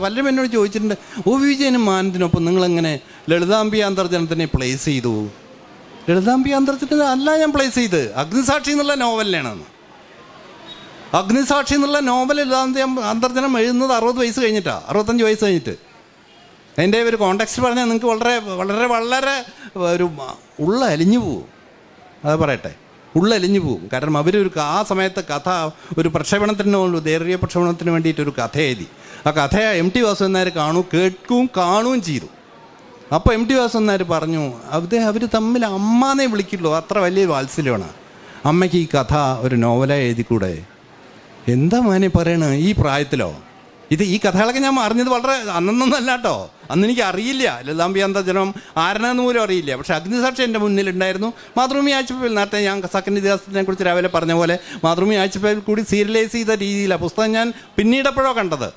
പലരും എന്നോട് ചോദിച്ചിട്ടുണ്ട് ഒ വിജയനും മാനത്തിനൊപ്പം നിങ്ങളെങ്ങനെ ലളിതാംബി അന്തർജനത്തിനെ പ്ലേസ് ചെയ്തു? ലളിതാംബി അന്തർജനത്തിന് അല്ല ഞാൻ പ്ലേസ് ചെയ്ത്. അഗ്നിസാക്ഷി എന്നുള്ള നോവലിനാണെന്ന്. അഗ്നിസാക്ഷി എന്നുള്ള നോവൽ ലളിതാംബി അന്തർജനം എഴുതുന്നത് അറുപത് വയസ്സ് കഴിഞ്ഞിട്ടാണ് അറുപത്തഞ്ച് വയസ്സ് കഴിഞ്ഞിട്ട്. അതിന്റെ ഒരു കോണ്ടാക്സ്റ്റ് പറഞ്ഞാൽ നിങ്ങൾക്ക് വളരെ വളരെ വളരെ ഒരു ഉള്ള അലിഞ്ഞു പോവും. അത് പറയട്ടെ. ഉള്ളലിഞ്ഞു പോകും. കാരണം അവരൊരു ആ സമയത്ത് കഥ ഒരു പ്രക്ഷേപണത്തിന് ദേറിയ പ്രക്ഷേപണത്തിന് വേണ്ടിയിട്ട് ഒരു കഥ എഴുതി. ആ കഥ എം ടി വാസുനാർ കാണൂ കേൾക്കുകയും കാണുകയും ചെയ്തു. അപ്പോൾ എം ടി വാസുനാർ പറഞ്ഞു അത് അവർ തമ്മിൽ അമ്മാനെ വിളിക്കുള്ളൂ. അത്ര വലിയ വാത്സല്യമാണ്. അമ്മയ്ക്ക് ഈ കഥ ഒരു നോവലായി എഴുതിക്കൂടെ? എന്താ മാനെ പറയണേ? ഈ പ്രായത്തിലോ? ഇത് ഈ കഥകളൊക്കെ ഞാൻ അറിഞ്ഞത് വളരെ അന്നൊന്നല്ല കേട്ടോ. അന്ന് എനിക്ക് അറിയില്ല ലതാംബി അന്തജനം ആരെന്ന് പോലും അറിയില്ല. പക്ഷേ അഗ്നിസാക്ഷി എന്റെ മുന്നിലുണ്ടായിരുന്നു. മാതൃഭൂമി ആഴ്ചപ്പേൽ നേരത്തെ ഞാൻ സെക്കൻഡ് ഇതിഹാസത്തിനെ കുറിച്ച് രാവിലെ പറഞ്ഞ പോലെ മാതൃഭൂമി ആഴ്ചപ്പേൽ കൂടി സീരിയലൈസ് ചെയ്ത രീതിയിലാണ് പുസ്തകം ഞാൻ പിന്നീടപ്പോഴോ കണ്ടത്.